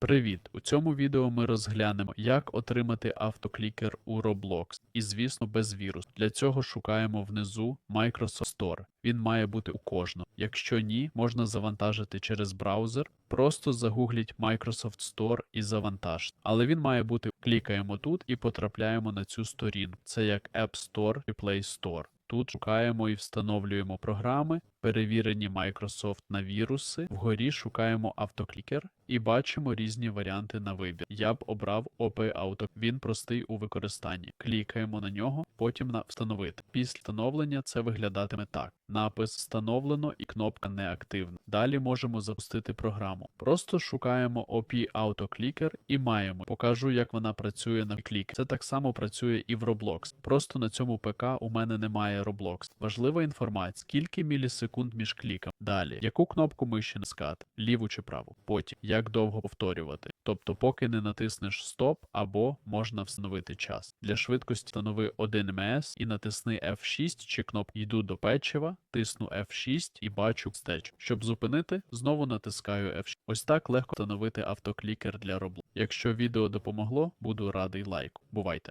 Привіт! У цьому відео ми розглянемо, як отримати автоклікер у Roblox, і звісно без вірусу. Для цього шукаємо внизу Microsoft Store. Він має бути у кожного. Якщо ні, можна завантажити через браузер. Просто загугліть Microsoft Store і завантажте. Але він має бути. Клікаємо тут і потрапляємо на цю сторінку. Це як App Store і Play Store. Тут шукаємо і встановлюємо програми, перевірені Microsoft на віруси. Вгорі шукаємо автоклікер і бачимо різні варіанти на вибір. Я б обрав OP Auto. Він простий у використанні. Клікаємо на нього, потім на встановити. Після встановлення це виглядатиме так: напис встановлено і кнопка неактивна. Далі можемо запустити програму. Просто шукаємо OP Auto Clicker і маємо. Покажу, як вона працює на клік. Це так само працює і в Roblox. Просто на цьому ПК у мене немає Roblox. Важлива інформація: скільки мілісекунд між кліками. Далі, яку кнопку миші наскати, ліву чи праву. Потім як довго повторювати. Тобто, поки не натиснеш стоп, або можна встановити час. Для швидкості встанови 1 МС і натисни F6 чи кнопку йду до печива, тисну F6 і бачу стеч. Щоб зупинити, знову натискаю F6. Ось так легко встановити автоклікер для Roblox. Якщо відео допомогло, буду радий лайку. Бувайте!